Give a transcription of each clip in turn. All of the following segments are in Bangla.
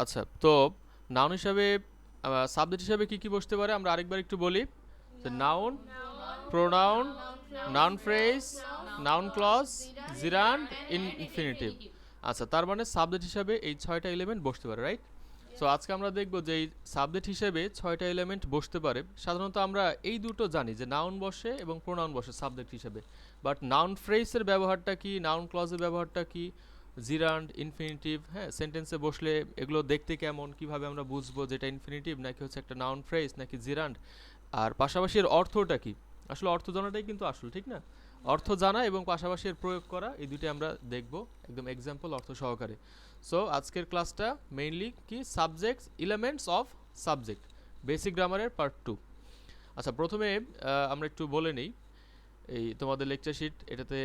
আচ্ছা তো নাউন হিসাবে সাবজেক্ট হিসাবে কি কি বসতে পারে? আমরা আরেকবার একটু বলি। Noun pronoun noun phrase noun clause gerund in infinitive আচ্ছা তার মানে সাবজেক্ট হিসাবে এই ছয়টা এলিমেন্ট বসতে পারে রাইট সো আজকে আমরা দেখব যে এই সাবজেক্ট হিসেবে ছয়টা এলিমেন্ট বসতে পারে। সাধারণত আমরা এই দুটো জানি যে নাউন বসে এবং প্রোনাউন বসে সাবজেক্ট হিসেবে। বাট নাউন ফ্রেজের ব্যবহারটা কি? নাউন ক্লজের ব্যবহারটা কি? জিরান্ড ইনফিনিটিভ হ্যাঁ সেন্টেন্সে বসলে এগুলো দেখতে কেমন, কীভাবে আমরা বুঝব যেটা ইনফিনিটিভ নাকি হচ্ছে একটা নাউন ফ্রেজ নাকি জিরান্ড আর পাশাপাশি এর অর্থটা কি? আসলে অর্থ জানাটাই কিন্তু আসল, ঠিক না? অর্থ জানা এবং পাশাপাশি এর প্রয়োগ করা, এই দুটি আমরা দেখব, একদম এক্সাম্পল অর্থ সহকারে। সো আজকের ক্লাসটা মেইনলি কি? Subjects elements of subject basic গ্রামারের পার্ট টু আচ্ছা প্রথমে আমরা একটু বলে নিই। এই তোমাদের লেকচার শিট এটাতে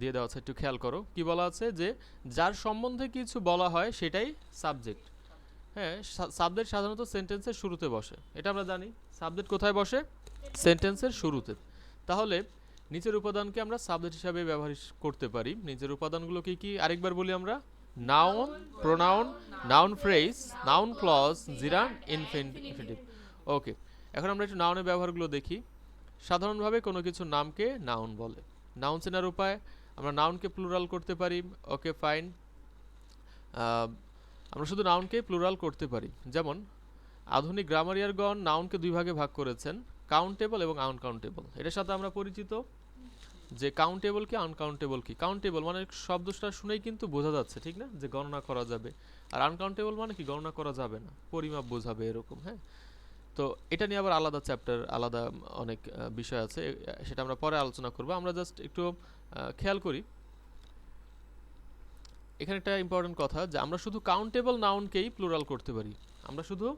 দিয়ে দেওয়া আছে, একটু খেয়াল করো। কি বলা আছে যে, যার সম্বন্ধে কিছু বলা হয়, সেটাই সাবজেক্ট হ্যাঁ সাবজেক্ট সাধারণত সেন্টেন্সের শুরুতে বসে। এটা আমরা জানি সাবজেক্ট কোথায় বসে? সেন্টেন্সের শুরুতে। তাহলে, নিচের উপাদানকে আমরা সাবজেক্ট হিসাবে ব্যবহার করতে পারি। নিচের উপাদানগুলো কি কি? আরেকবার বলি আমরা। Noun pronoun noun phrase noun clause gerund infinitive okay এখন আমরা একটু নাউনের ব্যবহারগুলো দেখি। সাধারণভাবে কোনো কিছুর নামকে নাউন বলে। নাউন চেনার উপায়, আমরা নাউনকে প্লুরাল করতে পারি ওকে ফাইন আমরা শুধু নাউনকে প্লুরাল করতে পারি। যেমন, আধুনিক গ্রামারিয়ারগণ নাউনকে দুই ভাগে ভাগ করেছেন কাউন্টেবল এবং আনকাউন্টেবল এটার সাথে আমরা পরিচিত যে কাউন্টেবল কি আনকাউন্টেবল কি। কাউন্টেবল মানে শব্দটা শুনেই কিন্তু বোঝা যাচ্ছে, ঠিক না? যে গণনা করা যাবে। আর আনকাউন্টেবল মানে কি? গণনা করা যাবে না। পরিমাপ বোঝাবে এরকম হ্যাঁ? তো এটা নিয়ে আবার আলাদা চ্যাপ্টার আলাদা অনেক বিষয় আছে। সেটা আমরা পরে আলোচনা করব। আমরা জাস্ট একটু খেয়াল করি। এখানে একটা ইম্পর্টেন্ট কথা যে আমরা শুধু কাউন্টেবল নাউনকেই প্লুরাল করতে পারি। আমরা শুধু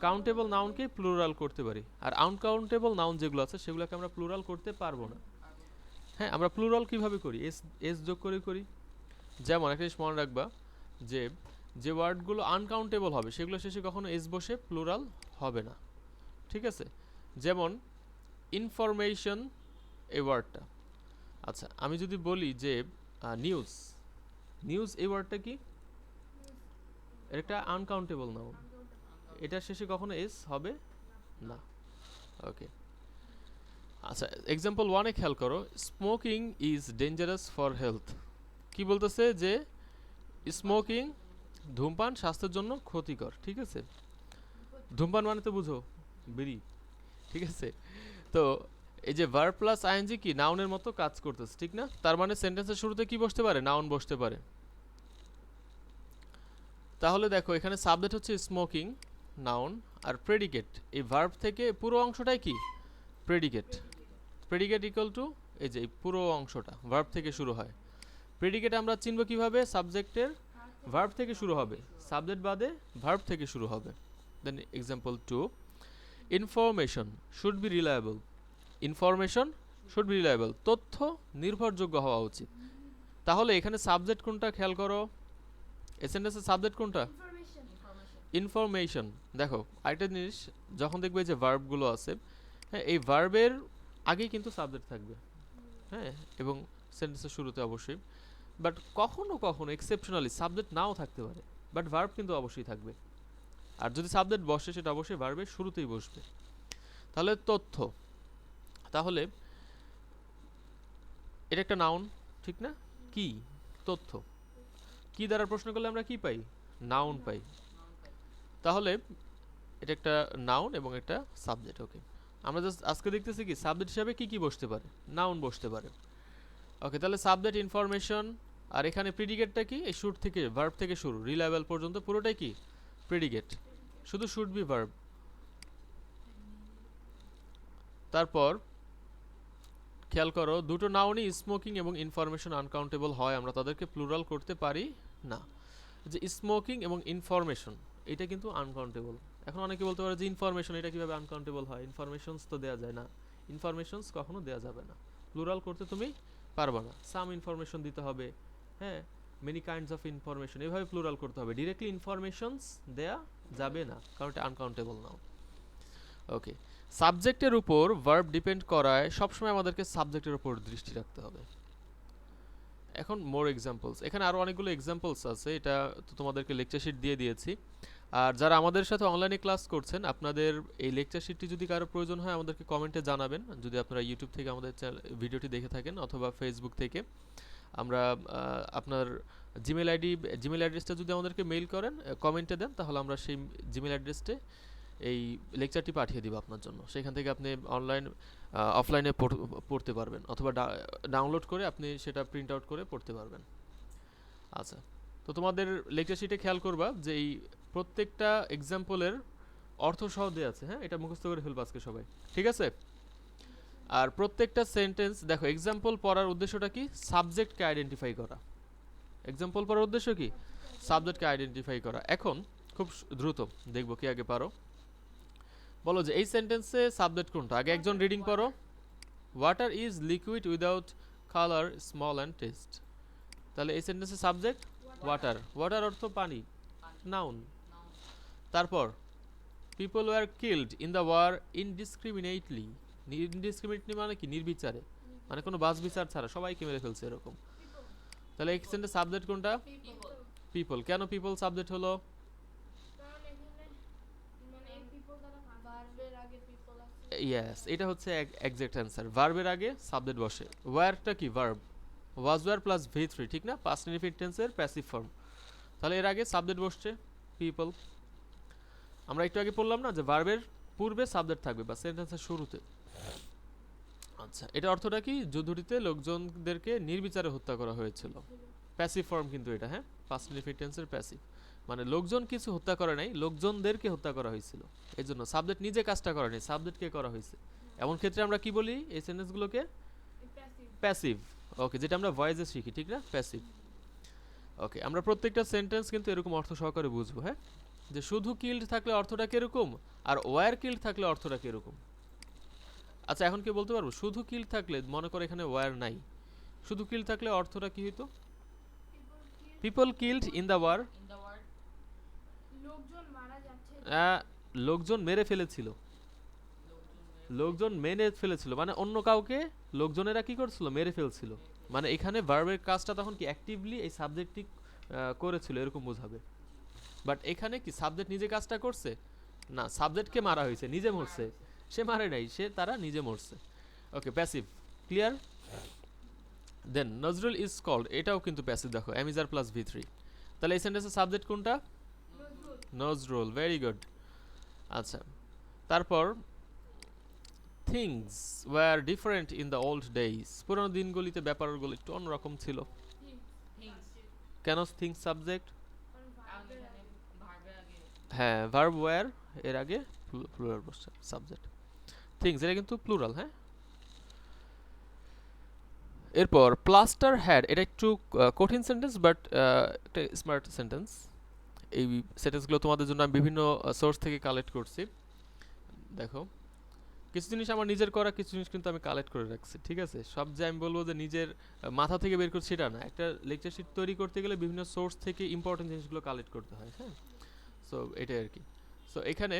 কাউন্টেবল নাউনকেই প্লুরাল করতে পারি। আর আনকাউন্টেবল নাউন যেগুলো আছে, সেগুলোকে আমরা প্লুরাল করতে পারব না। হ্যাঁ আমরা প্লুরাল কীভাবে করি? এস এস যোগ করে করি। যেমন, একটা জিনিস মনে রাখবা যে যে ওয়ার্ডগুলো আনকাউন্টেবল হবে, সেগুলো শেষে কখনো এস বসে প্লুরাল হবে না। ঠিক আছে? যেমন ইনফরমেশন এই ওয়ার্ডটা আচ্ছা আমি যদি বলি যে নিউজ নিউজ এই ওয়ার্ডটা কি? একটা আনকাউন্টেবল নাউন এটা শেষে কখনো এস হবে? না। ওকে আচ্ছা এক্সাম্পল ওয়ানে খেয়াল করো। Smoking is dangerous for health কি বলতেছে? যে স্মোকিং ধূমপান স্বাস্থ্যের জন্য ক্ষতিকর, ঠিক আছে? ধূমপান মানে তো বুঝো। বিড়ি, ঠিক আছে? তো এই যে ভার প্লাস আইএনজি কি নাউনের মতো কাজ করতেছে, ঠিক না? তার মানে সেন্টেন্সের শুরুতে কি বসতে পারে? নাউন বসতে পারে। তাহলে দেখো, এখানে সাবজেক্ট হচ্ছে স্মোকিং, নাউন আর প্রেডিকেট। এই ভার্ব থেকে পুরো অংশটাই কি? প্রেডিকেট। প্রেডিকেট ইকুয়াল টু এই যে পুরো অংশটা, ভার্ব থেকে শুরু হয়। প্রেডিকেট আমরা চিনব কীভাবে? সাবজেক্টের ভার্ব থেকে শুরু হবে। সাবজেক্ট বাদে ভার্ব থেকে শুরু হবে। Then example two information should be reliable. Information should be reliable. তথ্য নির্ভরযোগ্য হওয়া উচিত। তাহলে এখানে সাবজেক্ট কোনটা খেয়াল করো? এসএনএস এর সাবজেক্ট কোনটা? ইনফরমেশন। দেখো, আরেকটা জিনিস, যখন দেখবে যে ভার্বগুলো আছে হ্যাঁ এই ভার্বের আগেই কিন্তু সাবজেক্ট থাকবে। হ্যাঁ এবং সেন্টেন্সের শুরুতে অবশ্যই। বাট কখনো কখনো এক্সেপশনালি সাবজেক্ট নাও থাকতে পারে। বাট ভার্ব কিন্তু অবশ্যই থাকবে। আর যদি সাবজেক্ট বসে, সেটা অবশ্যই ভার্বের শুরুতেই বসবে। তাহলে তথ্য। তাহলে এটা একটা নাউন ঠিক না? কি? তথ্য। কি দ্বারা প্রশ্ন করলে আমরা কি পাই? নাউন পাই। তাহলে এটা একটা নাউন এবং একটা সাবজেক্ট ওকে আমরা জাস্ট আজকে দেখতেছি কি সাবজেক্ট হিসাবে কি কি বসতে পারে? নাউন বসতে পারে। ওকে তাহলে সাবজেক্ট ইনফরমেশন আর এখানে প্রিডিকেটটা কি? এই শুট থেকে ভার্ব থেকে শুরু। রিলায়েবল পর্যন্ত পুরোটাই কি? প্রিডিকেট শুধু শুড বি ভার্ব তারপর, খেয়াল করো, দুটো নাউনই স্মোকিং এবং ইনফরমেশন আনকাউন্টেবল হয়, আমরা তাদেরকে প্লুরাল করতে পারি না। যে স্মোকিং এবং ইনফরমেশন এটা কিন্তু আনকাউন্টেবল এখন অনেকে বলতে পারে যে ইনফরমেশন এটা কীভাবে আনকাউন্টেবল হয়? ইনফরমেশনস তো দেওয়া যায় না। ইনফরমেশনস কখনো দেওয়া যাবে না। প্লুরাল করতে তুমি পারবে না। সাম ইনফরমেশন দিতে হবে হ্যাঁ? মেনি কাইন্ডস অফ ইনফরমেশন এভাবে প্লুরাল করতে হবে। ডিরেক্টলি ইনফরমেশনস দেয়া যাবে না, কারণ এটা আনকাউন্টেবল নাও ওকে সাবজেক্টের উপর ভার্ব ডিপেন্ড করায় সবসময় আমাদেরকে সাবজেক্টের উপর দৃষ্টি রাখতে হবে। এখন মোর এক্সাম্পলস এখানে আরও অনেকগুলো এক্সাম্পলস আছে, এটা তো তোমাদেরকে লেকচার শিট দিয়ে দিয়েছি। আর যারা আমাদের সাথে অনলাইনে ক্লাস করছেন, আপনাদের এই লেকচার শিটটি যদি কারও প্রয়োজন হয়, আমাদেরকে কমেন্টে জানাবেন। যদি আপনারা ইউটিউব থেকে আমাদের ভিডিওটি দেখে থাকেন, অথবা ফেসবুক থেকে। আমরা আপনার জিমেল আইডি জিমেল অ্যাড্রেসটা যদি আমাদেরকে মেইল করেন কমেন্টে দেন, তাহলে আমরা সেই জিমেল অ্যাড্রেসটে এই লেকচারটি পাঠিয়ে দিব আপনার জন্য। সেখান থেকে আপনি অনলাইন অফলাইনে পড়তে পারবেন, অথবা ডাউনলোড করে আপনি সেটা প্রিন্ট আউট করে পড়তে পারবেন। আচ্ছা তো তোমাদের লেকচার শিটে খেয়াল করবা যে এই প্রত্যেকটা এক্সাম্পলের অর্থ সহ দেওয়া আছে হ্যাঁ? এটা মুখস্থ করে ফেলবা আজকে সবাই। ঠিক আছে? আর প্রত্যেকটা সেন্টেন্স দেখো এক্সাম্পল পড়ার উদ্দেশ্যটা কি? সাবজেক্টকে আইডেন্টিফাই করা। এক্সাম্পল পড়ার উদ্দেশ্য কি? সাবজেক্টকে আইডেন্টিফাই করা। এখন খুব দ্রুত দেখব কি আগে পারো। বলো যে এই সেন্টেন্সে সাবজেক্ট কোনটা? আগে একজন রিডিং করো water is liquid without colour smell and taste তাহলে এই সেন্টেন্সের সাবজেক্ট ওয়াটার ওয়াটার অর্থ পানি। নাউন তারপর people were killed in the war indiscriminately indiscriminately মানে কি? নির্বিচারে। মানে কোনো বাস বিচার ছাড়া সবাইকে মেরে ফেলছে এরকম। তাহলে এই সেন্টেন্সের সাবজেক্ট কোনটা? পিপল কেন পিপল সাবজেক্ট হলো? ইয়েস এটা হচ্ছে এক্সাক্ট অ্যান্সার ভার্বের আগে সাবজেক্ট বসে। ওয়ারটা কি? Verb was were plus V three ঠিক না? পাস্ট ইনফিনিট টেন্সের প্যাসিভ ফর্ম তাহলে এর আগে সাবজেক্ট বসছে পিপল আমরা একটু আগে বললাম না যে ভার্বের পূর্বে সাবজেক্ট থাকবে, বা সেন্টেন্সের শুরুতে। আচ্ছা এটা অর্থটা কি? যুদ্ধটিতে লোকজনদেরকে নির্বিচারে হত্যা করা হয়েছিল। প্যাসিভ ফর্ম কিন্তু এটা হ্যাঁ? পাস্ট টেন্সের প্যাসিভ মানে লোকজন কিছু হত্যা করে নাই, লোকজনদেরকে হত্যা করা হয়েছিল। এই জন্য সাবজেক্ট নিজে কাজটা করেনি সাবজেক্টকে করা হয়েছে। এমন ক্ষেত্রে আমরা কি বলি এই সেন্টেন্সগুলোকে প্যাসিভ ওকে যেটা আমরা ভয়েসে শিখি, ঠিক না? প্যাসিভ ওকে আমরা প্রত্যেকটা সেন্টেন্স কিন্তু এরকম অর্থ সহকারে বুঝব হ্যাঁ? যে শুধু কিল্ড থাকলে অর্থটা কীরকম? আর ওয়ার কিল্ড থাকলে অর্থটা কীরকম? আচ্ছা এখন কি বলতে পারব? শুধু কিল থাকলে, মনে করো এখানে ওয়ার নাই। শুধু কিল থাকলে অর্থটা কি হইতো? People killed in the war লোকজন মেরে ফেলেছিল। লোকজন মেরে ফেলেছিল। মানে অন্য কাউকে লোকজনেরা কি করছিল? মেরে ফেলছিল। মানে এখানে ভার্বের কাজটা তখন কি অ্যাক্টিভলি এই সাবজেক্টটি করেছিল, এরকম বোঝাবে। বাট এখানে কি সাবজেক্ট নিজে কাজটা করছে? না সাবজেক্টকে মারা হয়েছে, নিজে মরছে। সে মারে নাই সে তারা নিজে মরছে। Okay passive clear then Nazrul is called এটাও কিন্তু প্যাসিভ দেখো অ্যামিজার প্লাস ভি থ্রি তাহলে এই সেন্টেন্সের সাবজেক্ট কোনটা? নজরুল ভেরি গুড আচ্ছা তারপর things were different in the old days পুরোনো দিনগুলিতে ব্যাপারগুলো একটু অন্যরকম ছিল। কেন থিংস সাবজেক্ট হ্যাঁ ভার্ব ওয়ার এর আগে প্লুরাল বসছে সাবজেক্ট থিংস এটা কিন্তু প্লুরাল হ্যাঁ? এরপর প্লাস্টার হ্যাড এটা একটু কঠিন সেন্টেন্স বাট একটা স্মার্ট সেন্টেন্স এই সেন্টেন্সগুলো তোমাদের জন্য আমি বিভিন্ন সোর্স থেকে কালেক্ট করছি। দেখো, কিছু জিনিস আমার নিজের করা, কিছু জিনিস কিন্তু আমি কালেক্ট করে রাখছি, ঠিক আছে? সব যে আমি বলব যে নিজের মাথা থেকে বের করছি সেটা না। একটা লেকচার শিট তৈরি করতে গেলে বিভিন্ন সোর্স থেকে ইম্পর্টেন্ট জিনিসগুলো কালেক্ট করতে হয় হ্যাঁ? সো এটাই আর কি। সো এখানে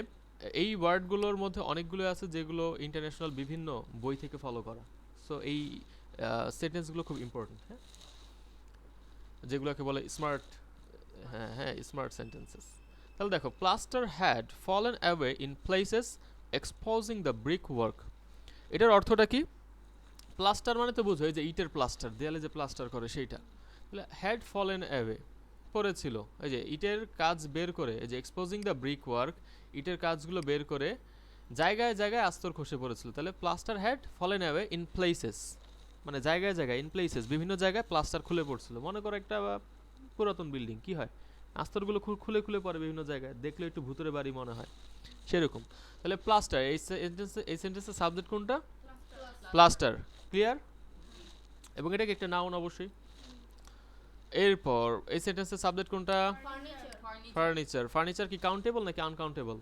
এই ওয়ার্ডগুলোর মধ্যে অনেকগুলো আছে যেগুলো ইন্টারন্যাশনাল বিভিন্ন বই থেকে ফলো করা। সো এই সেন্টেন্সগুলো খুব ইম্পর্টেন্ট হ্যাঁ? যেগুলোকে বলে স্মার্ট হ্যাঁ হ্যাঁ স্মার্ট সেন্টেন্সেস তাহলে দেখো plaster had fallen away in places exposing the brick work এটার অর্থটা কি? প্লাস্টার মানে তো বুঝো যে ইটের প্লাস্টার দেয়ালে যে প্লাস্টার করে সেইটা। তাহলে হ্যাড ফলেন অ্যাওয়ে পড়েছিল, এই যে ইটের কাজ বের করে, এই যে এক্সপোজিং দ্য ব্রিক ওয়ার্ক ইটের কাজগুলো বের করে জায়গায় জায়গায় আস্তর খসে পড়েছিল। তাহলে plaster had fallen away in places মানে জায়গায় জায়গায় ইন প্লেসেস বিভিন্ন জায়গায় প্লাস্টার খুলে পড়ছিল। মনে করো একটা পুরাতন বিল্ডিং কি হয়? আস্তরগুলো খুলে খুলে পড়ে বিভিন্ন জায়গায়, দেখলে একটু ভূতরে বাড়ি মনে হয়। সেরকম। তাহলে প্লাস্টার এই সেন্টেন্সে এই সেন্টেন্সের সাবজেক্ট কোনটা? প্লাস্টার ক্লিয়ার এবং এটা কি একটা নাউন অবশ্যই। এরপর, এই সেন্টেন্সের সাবজেক্ট কোনটা? ফার্নিচার ফার্নিচার কি কাউন্টেবল নাকি আনকাউন্টেবল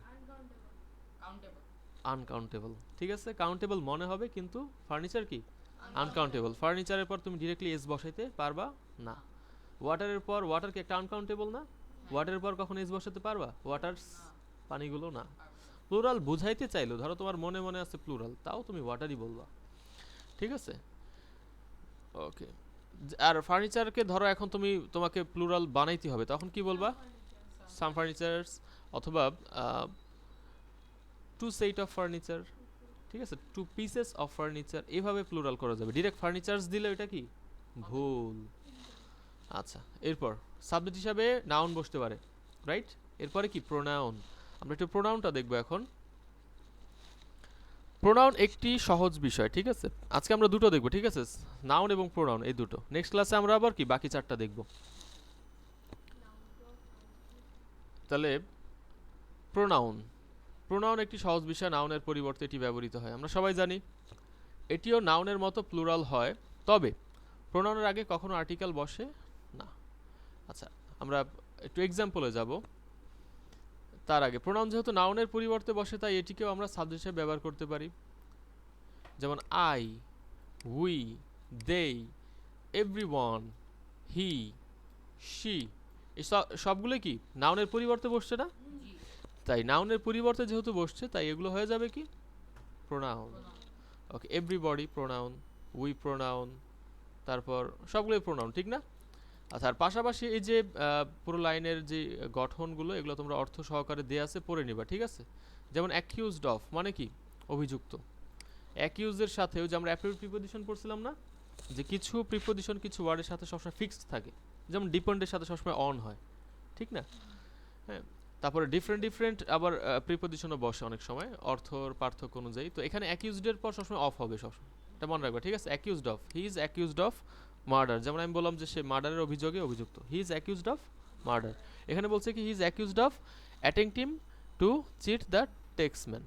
আনকাউন্টেবল ঠিক আছে কাউন্টেবল মনে হবে কিন্তু ফার্নিচার কি? আনকাউন্টেবল ফার্নিচারের পর তুমি ডিরেক্টলি এস বসাইতে পারবা? না। ওয়াটারের পর ওয়াটার কি একটা আনকাউন্টেবল না? ওয়াটারের পর কখন এস বসাতে পারবা? ওয়াটার পানিগুলো না। প্লুরাল বুঝাইতে চাইলো ধরো তোমার মনে মনে আছে প্লুরাল তাও তুমি ওয়াটারই বলবা। ঠিক আছে? ওকে আর ফার্নিচারকে ধরো এখন তুমি তোমাকে প্লুরাল বানাইতে হবে তখন কি বলবা? সাম ফার্নিচার্স অথবা টু সেট অফ ফার্নিচার ঠিক আছে? টু পিসেস অফ ফার্নিচার এভাবে প্লুরাল করা যাবে। ডিরেক্ট ফার্নিচার্স দিলে এটা কি? ভুল। আচ্ছা এরপর সাবজেক্ট হিসাবে নাউন বসতে পারে রাইট এরপরে কি? প্রোনাউন আমরা একটু প্রোনাউনটা দেখব এখন। প্রোনাউন একটি সহজ বিষয়, ঠিক আছে? আজকে আমরা দুটো দেখব, ঠিক আছে? নাউন এবং প্রোনাউন এই দুটো। নেক্সট ক্লাসে আমরা আবার কি? বাকি চারটা দেখব। তাহলে প্রোনাউন প্রোনাউন একটি সহজ বিষয় নাউনের পরিবর্তে এটি ব্যবহৃত হয়। আমরা সবাই জানি এটিও নাউনের মতো প্লুরাল হয়। তবে প্রোনাউনের আগে কখনো আর্টিকেল বসে না। আচ্ছা আমরা একটু এক্সাম্পলে যাব। তার আগে প্রোনাউন যেহেতু নাউনের পরিবর্তে বসে, তাই এটিকেও আমরা সাবজেক্ট হিসেবে ব্যবহার করতে পারি। যেমন I we they every he she এই সব- সবগুলো কি? নাউনের পরিবর্তে বসছে না? তাই নাউনের পরিবর্তে যেহেতু বসছে, তাই এগুলো হয়ে যাবে কি? Pronoun okay everybody pronoun we pronoun তারপর সবগুলোই প্রোনাউন ঠিক না? আচ্ছা আর পাশাপাশি এই যে পুরো লাইনের যে গঠনগুলো, এগুলো তোমরা অর্থ সহকারে দেয়া আছে, পড়ে নিবা, ঠিক আছে? যেমন অ্যাকিউজড অফ মানে কি? অভিযুক্ত। অ্যাকিউজের সাথেও যে আমরা অ্যাপ্রিল প্রিপোজিশন পড়ছিলাম না? যে কিছু প্রিপোজিশন কিছু ওয়ার্ডের সাথে সবসময় ফিক্সড থাকে। যেমন ডিপেন্ডের সাথে সবসময় অন হয়, ঠিক না? হ্যাঁ তারপরে ডিফারেন্ট ডিফারেন্ট আবার প্রিপোজিশনও বসে অনেক সময়, অর্থর, পার্থক্য অনুযায়ী। তো এখানে অ্যাকিউজডের পর সবসময় অফ হবে সবসময়। এটা মনে রাখবে, ঠিক আছে? Accused of he is accused of murder যেমন আমি বললাম যে সে মার্ডারের অভিযোগে অভিযুক্ত। He is accused of murder এখানে বলছে কি he is accused of attempting to cheat the taxman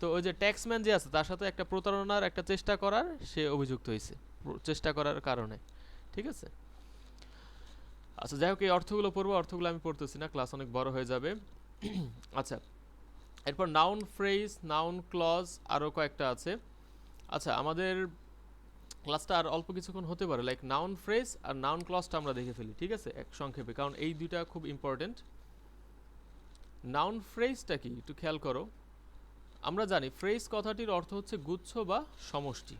তো ওই যে ট্যাক্সম্যান যে আছে, তার সাথে একটা প্রতারণার, একটা চেষ্টা করার, সে অভিযুক্ত হয়েছে চেষ্টা করার কারণে, ঠিক আছে? আচ্ছা যাই হোক, এই অর্থগুলো পড়ব, অর্থগুলো আমি পড়তেছি না ক্লাস অনেক বড় হয়ে যাবে। আচ্ছা এরপর নাউন ফ্রেজ নাউন ক্লজ আরও কয়েকটা আছে। আচ্ছা আমাদের ক্লাসটা আর অল্প কিছুক্ষণ হতে পারে লাইক নাউন ফ্রেজ আর নাউন ক্লজটা আমরা দেখে ফেলি, ঠিক আছে? এক সংক্ষেপে, কারণ এই দুইটা খুব ইম্পর্টেন্ট নাউন ফ্রেজটা কি? একটু খেয়াল করো। আমরা জানি ফ্রেজ কথাটির অর্থ হচ্ছে গুচ্ছ বা সমষ্টি।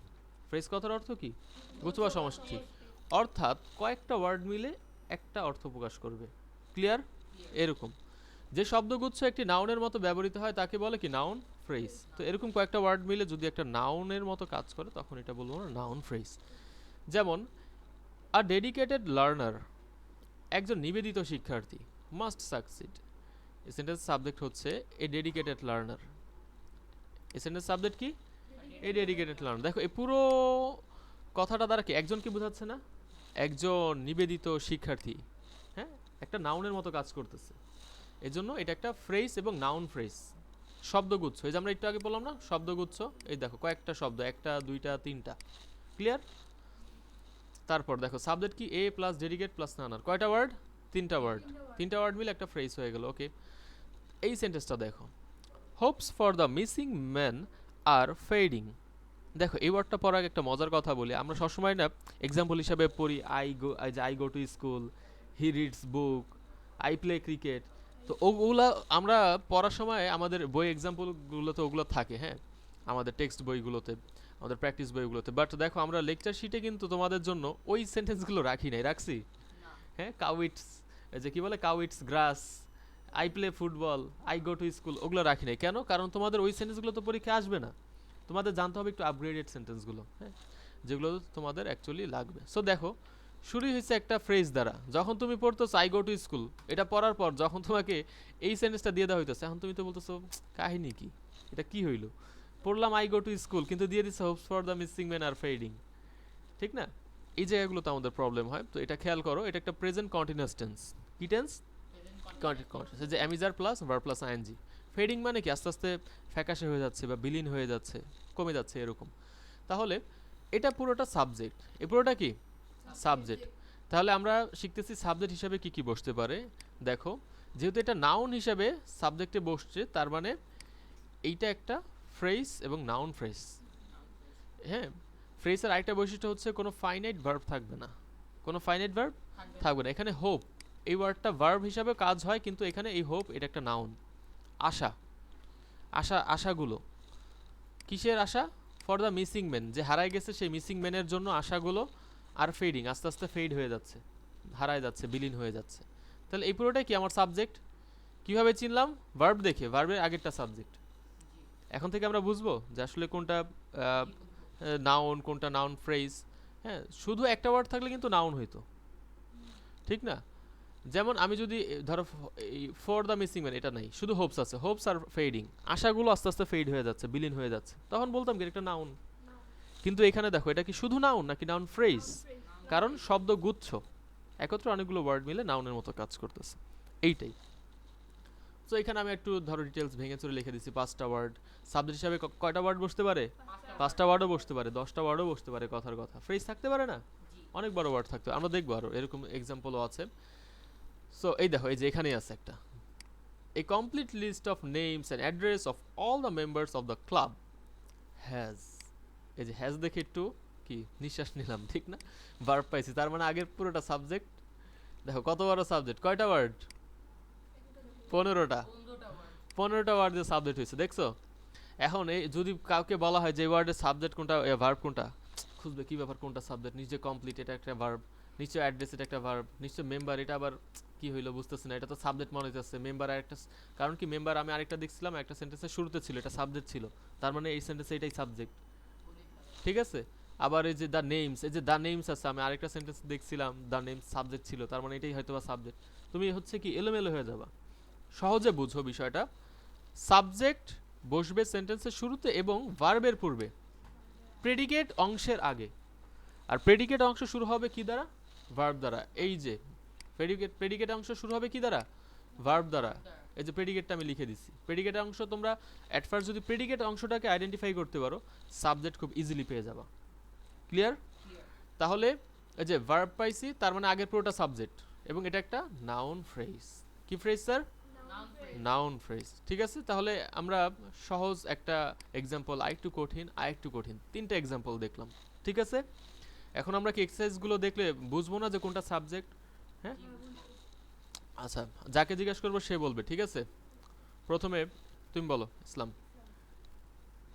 ফ্রেজ কথার অর্থ কি? গুচ্ছ বা সমষ্টি। অর্থাৎ কয়েকটা ওয়ার্ড মিলে একটা অর্থ প্রকাশ করবে। ক্লিয়ার এরকম। যে শব্দগুচ্ছ একটি নাউনের মতো ব্যবহৃত হয়, তাকে বলে কি? নাউন ফ্রেজ তো এরকম কয়েকটা ওয়ার্ড মিলে যদি একটা নাউনের মতো কাজ করে, তখন এটা বলব না নাউন ফ্রেজ যেমন আ ডেডিকেটেড লার্নার একজন নিবেদিত শিক্ষার্থী মাস্ট সাকসিড এই সেন্টেন্স সাবজেক্ট হচ্ছে এ ডেডিকেটেড লার্নার এই সেন্টেন্স সাবজেক্ট কি? এ ডেডিকেটেড লার্নার দেখো, এই পুরো কথাটা দ্বারা কি একজনকে বোঝাচ্ছে না? একজন নিবেদিত শিক্ষার্থী হ্যাঁ? একটা নাউনের মতো কাজ করতেছে। এজন্য এটা একটা ফ্রেজ এবং নাউন ফ্রেজ শব্দগুচ্ছ। এই যে আমরা একটু আগে বললাম না, শব্দগুচ্ছ, এই দেখো কয়েকটা শব্দ, একটা, দুইটা, তিনটা। ক্লিয়ার তারপর দেখো সাবজেক্ট কি? এ প্লাস ডেডিকেট প্লাস নানার কয়টা ওয়ার্ড তিনটা ওয়ার্ড তিনটা ওয়ার্ড মিলে একটা ফ্রেজ হয়ে গেল ওকে এই সেন্টেন্সটা দেখো। Hopes for the missing man are fading দেখো এই ওয়ার্ডটা পড়ার আগে একটা মজার কথা বলি। আমরা সবসময় না এক্সাম্পল হিসাবে পড়ি আই গো যে I go to school he reads book I play cricket তো ওগুলা আমরা পড়ার সময় আমাদের বই এক্সাম্পলগুলোতে ওগুলো থাকে হ্যাঁ? আমাদের টেক্সট বইগুলোতে আমাদের প্র্যাকটিস বইগুলোতে। বাট দেখো আমরা লেকচার শিটে কিন্তু তোমাদের জন্য ওই সেন্টেন্সগুলো রাখি নাই রাখছি? হ্যাঁ কাউইটস এই যে কি বলে cow eats grass I play football I go to school ওগুলো রাখি নাই। কেন? কারণ তোমাদের ওই সেন্টেন্সগুলো তো পরীক্ষা আসবে না। তোমাদের জানতে হবে একটু আপগ্রেডেড সেন্টেন্সগুলো হ্যাঁ? যেগুলো তোমাদের অ্যাকচুয়ালি লাগবে। সো দেখো শুরু হয়েছে একটা ফ্রেজ দ্বারা। যখন তুমি পড়তেছো আই গো টু স্কুল এটা পড়ার পর যখন তোমাকে এই সেন্টেন্সটা দিয়ে দেওয়া হইতেছে এখন তুমি তো বলতেছো কাহিনী কি? এটা কি হইল? পড়লাম আই গো টু স্কুল কিন্তু দিয়ে দিচ্ছে hopes for the missing man are fading ঠিক না? এই জায়গাগুলোতে আমাদের প্রবলেম হয়। তো এটা খেয়াল করো এটা একটা প্রেজেন্ট কন্টিনিউয়াস টেন্স কি টেন্স যে am is are plus verb plus ING fading মানে কি? আস্তে আস্তে ফ্যাকাশে হয়ে যাচ্ছে বা বিলীন হয়ে যাচ্ছে কমে যাচ্ছে এরকম। তাহলে এটা পুরোটা সাবজেক্ট। এই পুরোটা কি? সাবজেক্ট তাহলে আমরা শিখতেছি সাবজেক্ট হিসাবে কি কি বসতে পারে? দেখো যেহেতু এটা নাউন হিসাবে সাবজেক্টে বসছে তার মানে এইটা একটা ফ্রেজ এবং নাউন ফ্রেজ হ্যাঁ? ফ্রেজের আরেকটা বৈশিষ্ট্য হচ্ছে কোনো ফাইনাইট ভার্ব থাকবে না। কোনো ফাইনাইট ভার্ব থাকবে না। এখানে হোপ এই ওয়ার্ডটা ভার্ব হিসাবে কাজ হয় কিন্তু এখানে এই হোপ এটা একটা নাউন আশা আশা, আশাগুলো। কিসের আশা? ফর দ্য মিসিং ম্যান যে হারায় গেছে সেই মিসিং ম্যানের জন্য আশাগুলো আর ফেডিং আস্তে আস্তে ফেড হয়ে যাচ্ছে, হারায় যাচ্ছে, বিলীন হয়ে যাচ্ছে। তাহলে এই পুরোটাই কি আমার সাবজেক্ট কীভাবে চিনলাম? ভার্ব দেখে ভার্বের আগেরটা সাবজেক্ট এখন থেকে আমরা বুঝব যে আসলে কোনটা নাউন কোনটা নাউন ফ্রেজ হ্যাঁ শুধু একটা ওয়ার্ড থাকলে কিন্তু নাউন হইতো। ঠিক না? যেমন আমি যদি ধরো ফর দ্য মিসিং ম্যান এটা নাই শুধু হোপস আছে হোপস আর ফেডিং আশাগুলো আস্তে আস্তে ফেড হয়ে যাচ্ছে বিলীন হয়ে যাচ্ছে। তখন বলতাম কি এটা একটা নাউন কিন্তু এখানে দেখো এটা কি শুধু নাউন নাকি নাউন ফ্রেজ কারণ শব্দ গুচ্ছ। একত্রে অনেকগুলো ওয়ার্ড মিলে নাউনের মতো কাজ করতেছে। এইটাই। তো এখানে আমি একটু ধরো ডিটেলস ভেঙে চুরে লিখে দিচ্ছি পাঁচটা ওয়ার্ড সাবজেক্ট হিসাবে কয়টা ওয়ার্ড বসতে পারে? পাঁচটা ওয়ার্ডও বসতে পারে দশটা ওয়ার্ডও বসতে পারে কথার কথা। ফ্রেজ থাকতে পারে না? অনেক বড় ওয়ার্ড থাকতে পারে। আমরা দেখব আরও এরকম এক্সাম্পলও আছে। সো এই দেখো, এই যে এখানেই আছে একটা। A complete list of names and address of all the members of the club has এই যে হ্যাজ দেখে একটু কি নিঃশ্বাস নিলাম, ঠিক না? ভার্ব পাইছি, তার মানে আগের পুরোটা সাবজেক্ট দেখো কত বড় সাবজেক্ট কয়টা ওয়ার্ড পনেরোটা। পনেরোটা ওয়ার্ড দিয়ে সাবজেক্ট হয়েছে, দেখছ? এখন এই যদি কাউকে বলা হয় যে ওয়ার্ডের সাবজেক্ট কোনটা ভার্ব কোনটা? খুঁজবে কি ব্যাপার কোনটা সাবজেক্ট নিচে কমপ্লিট এটা একটা ভার্ব নিচে অ্যাড্রেস এটা একটা ভার্ব নিচে মেম্বার এটা আবার কি হইল বুঝতেছি না, এটা তো সাবজেক্ট মনে হইতেছে মেম্বার আরেকটা s- কারণ কি মেম্বার আমি আরেকটা দেখছিলাম, একটা সেন্টেন্সের শুরুতে ছিল, এটা সাবজেক্ট ছিল, তার মানে এই সেন্টেন্সে এটাই সাবজেক্ট ঠিক আছে? আবার এই যে দ্য নেমস এই যে দ্য নেমস আছে, আমি আরেকটা সেন্টেন্স দেখছিলাম দ্য নেমস সাবজেক্ট ছিল, তার মানে এটাই হয়তো বা সাবজেক্ট তুমি হচ্ছে কি এলোমেলো হয়ে যাবা। সহজে বুঝো বিষয়টা। সাবজেক্ট বসবে সেন্টেন্সের শুরুতে এবং ভার্বের পূর্বে। প্রেডিকেট অংশের আগে। আর প্রেডিকেট অংশ শুরু হবে কি দ্বারা? ভার্ব দ্বারা। এই যে প্রেডিকেট প্রেডিকেট অংশ শুরু হবে কি দ্বারা? ভার্ব দ্বারা। এই যে প্রেডিকেটটা আমি লিখে দিচ্ছি প্রেডিকেট অংশ তোমরা অ্যাট ফার্স্ট যদি প্রেডিকেট অংশটাকে আইডেন্টিফাই করতে পারো সাবজেক্ট খুব ইজিলি পেয়ে যাবা। ক্লিয়ার তাহলে এই যে ভার্ব পাইছি তার মানে আগের পুরোটা সাবজেক্ট এবং এটা একটা নাউন ফ্রেজ কি ফ্রেজ স্যার নাউন ফ্রেজ ঠিক আছে? তাহলে আমরা সহজ একটা এক্সাম্পল আরেকটু কঠিন আরেকটু কঠিন। তিনটা এক্সাম্পল দেখলাম। ঠিক আছে? এখন আমরা কি এক্সারসাইজগুলো দেখলে বুঝব না যে কোনটা সাবজেক্ট হ্যাঁ? আচ্ছা যাকে জিজ্ঞেস করব সে বলবে ঠিক আছে? প্রথমে তুমি বলো ইসলাম।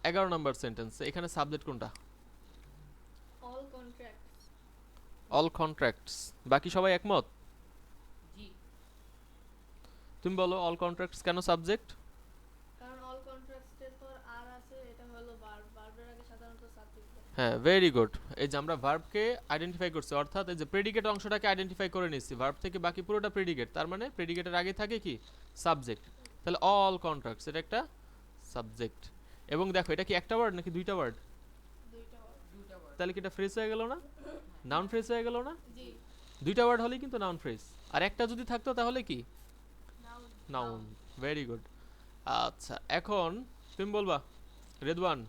এগারো নম্বর সেন্টেন্স এখানে সাবজেক্ট কোনটা? অল কন্ট্রাক্টস বাকি সবাই একমত? তুমি বলো অল কন্ট্রাক্টস কেন সাবজেক্ট কারণ অল কন্ট্রাক্টসে তো আর আছে এটা হলো ভার্ব ভার্বের আগে সাধারণত সাবজেক্ট হ্যাঁ ভেরি গুড এই যে আমরা ভার্বকে আইডেন্টিফাই করছি অর্থাৎ এই যে প্রেডিকেট অংশটাকে আইডেন্টিফাই করে নিচ্ছি ভার্ব থেকে বাকি পুরোটা প্রেডিকেট তার মানে প্রেডিকেটের আগে থাকে কি? সাবজেক্ট তাহলে অল কন্ট্রাক্টস এটা একটা সাবজেক্ট এবং দেখো এটা কি একটা ওয়ার্ড নাকি দুইটা ওয়ার্ড তাহলে কি এটা ফ্রেজ হয়ে গেল না? নাউন ফ্রেজ হয়ে গেল না? দুইটা ওয়ার্ড হলেই কিন্তু নাউন ফ্রেজ আর একটা যদি থাকতো তাহলে কি? নাউন নাউন ভেরি গুড আচ্ছা এখন তুমি বলবা রেদওয়ান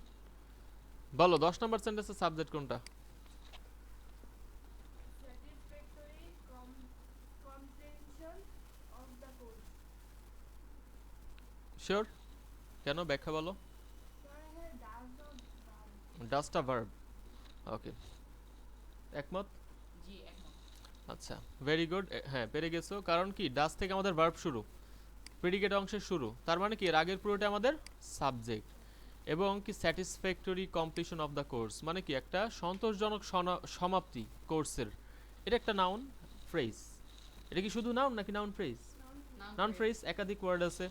বলো দশ নম্বর সেন্টেন্সের সাবজেক্ট কোনটা? শিওর কেন ব্যাখ্যা বলো? ডাস্টা ভার্ব ওকে একমত? আচ্ছা ভেরি গুড হ্যাঁ পেরে গেছো। কারণ কি ডাস থেকে আমাদের ভার্ব শুরু প্রেডিকেট অংশের শুরু। তার মানে কি এর আগের পুরোটা আমাদের সাবজেক্ট এবং কি satisfactory completion of the course মানে কি একটা সন্তোষজনক সমাপ্তি কোর্সের এটা একটা নাউন ফ্রেজ এটা কি শুধু নাউন নাকি নাউন ফ্রেজ নাউন ফ্রেজ একাধিক ওয়ার্ড আছে।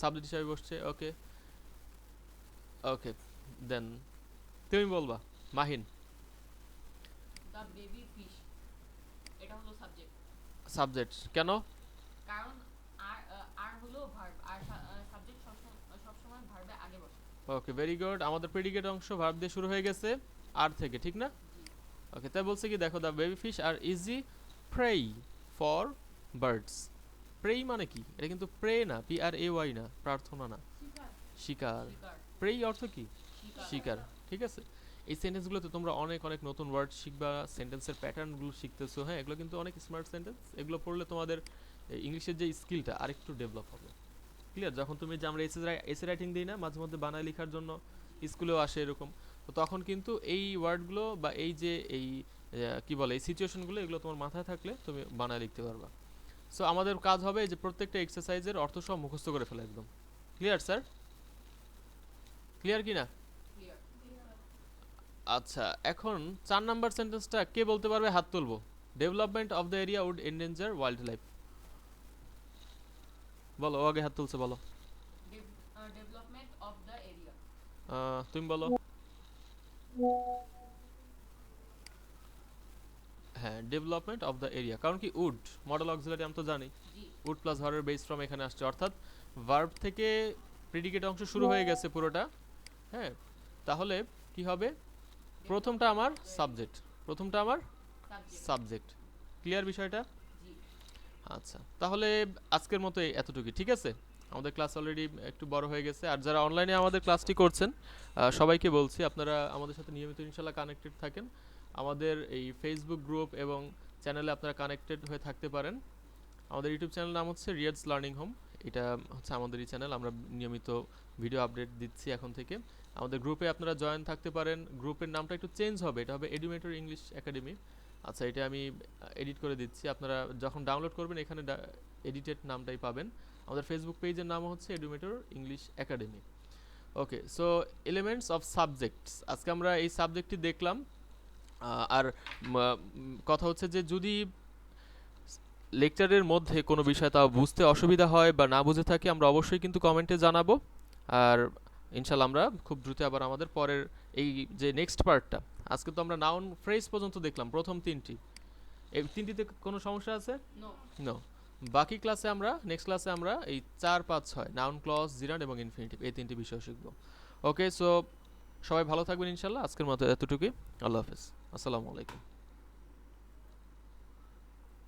সাবজেক্ট হিসাবে বসছে ওকে ওকে দেন তুমি বলবা মাহিন। দ্য বেবি ফিশ এটা হলো সাবজেক্ট সাবজেক্ট কেন? কারণ আর আহ, আর হলো ভার্ব আর সাবজেক্ট সবসময় সবসময় ভার্বে আগে বসে ওকে ভেরি গুড আমাদের প্রেডিকেট অংশ ভার্ব দিয়ে শুরু হয়ে গেছে আর থেকে ঠিক না? ওকে তাই বলছে কি দেখো the baby fish are easy prey for birds prey মানে কি? এটা কিন্তু প্রে না পি আর এ ওয়াই না প্রার্থনা না। শিকার। প্রেই অর্থ কি? শিকার। শিকার ঠিক আছে? এই সেন্টেন্সগুলোতে তোমরা অনেক অনেক নতুন ওয়ার্ড শিখবা সেন্টেন্সের প্যাটার্নগুলো শিখতেছো হ্যাঁ? এগুলো কিন্তু অনেক স্মার্ট সেন্টেন্স এগুলো পড়লে তোমাদের ইংলিশের যে স্কিলটা আরেকটু ডেভেলপ হবে। ক্লিয়ার যখন তুমি যে আমরা এসে এসে রাইটিং দিই না, মাঝে মধ্যে বানায় লেখার জন্য স্কুলেও আসে এরকম। তো তখন কিন্তু এই ওয়ার্ডগুলো বা এই যে এই কি বলে, এই সিচুয়েশনগুলো এগুলো তোমার মাথায় থাকলে তুমি বানায় লিখতে পারবা। সো আমাদের কাজ হবে যে প্রত্যেকটা এক্সারসাইজের অর্থ সব মুখস্থ করে ফেলা একদম। ক্লিয়ার স্যার ক্লিয়ার কি না আচ্ছা এখন চার নাম্বার সেন্টেন্সটা কে বলতে পারবে? হাত তুলবো। Development of the area would endanger wild life বলো ও আগে হাত তুলছে বলো। ডেভেলপমেন্ট অফ দ্য এরিয়া তুমি বলো। হ্যাঁ ডেভেলপমেন্ট অফ দ্য এরিয়া কারণ কি উড মডেল অক্সিলারি আমি তো জানি। উড প্লাস ভার্বের বেস ফ্রম এখানে আসছে অর্থাৎ ভার্ব থেকে প্রিডিকেট অংশ শুরু হয়ে গেছে পুরোটা। হ্যাঁ তাহলে কি হবে? প্রথমটা আমার সাবজেক্ট প্রথমটা আমার সাবজেক্ট ক্লিয়ার বিষয়টা? আচ্ছা তাহলে আজকের মতো এতটুকুই, ঠিক আছে? আমাদের ক্লাস অলরেডি একটু বড় হয়ে গেছে, আর যারা অনলাইনে আমাদের ক্লাসটি করছেন সবাইকে বলছি আপনারা আমাদের সাথে নিয়মিত ইনশাল্লাহ কানেক্টেড থাকেন। আমাদের এই ফেসবুক গ্রুপ এবং চ্যানেলে আপনারা কানেক্টেড হয়ে থাকতে পারেন। আমাদের ইউটিউব চ্যানেল নাম হচ্ছে রিয়ার্স লার্নিং হোম এটা হচ্ছে আমাদেরই চ্যানেল আমরা নিয়মিত ভিডিও আপডেট দিচ্ছি এখন থেকে। আমাদের গ্রুপে আপনারা জয়েন থাকতে পারেন গ্রুপের নামটা একটু চেঞ্জ হবে, এটা হবে এডুমেটর ইংলিশ একাডেমি আচ্ছা এটা আমি এডিট করে দিচ্ছি। আপনারা যখন ডাউনলোড করবেন, এখানে এডিটেড নামটাই পাবেন। আমাদের ফেসবুক পেজের নাম হচ্ছে Edumator English academy okay so elements of subjects আজকে আমরা এই সাবজেক্টটি দেখলাম। আর কথা হচ্ছে যে যদি লেকচারের মধ্যে কোনো বিষয় তা বুঝতে অসুবিধা হয় বা না বুঝে থাকে, আমরা অবশ্যই কিন্তু কমেন্টে জানাব। আর, ইনশাল্লাহ আমরা খুব দ্রুত আবার আমাদের পরের এই যে নেক্সট পার্টটা আজকে তো আমরা নাউন ফ্রেজ পর্যন্ত দেখলাম প্রথম তিনটি। এই তিনটিতে কোনো সমস্যা আছে? নো বাকি ক্লাসে আমরা নেক্সট ক্লাসে আমরা এই চার পাঁচ ছয় নাউন ক্লজ জিরান এবং ইনফিনিটিভ এই তিনটি বিষয় শিখব। ওকে সো সবাই ভালো থাকবেন ইনশাল্লাহ। আজকের মতো এতটুকুই। আল্লাহ হাফেজ। আসসালামু আলাইকুম।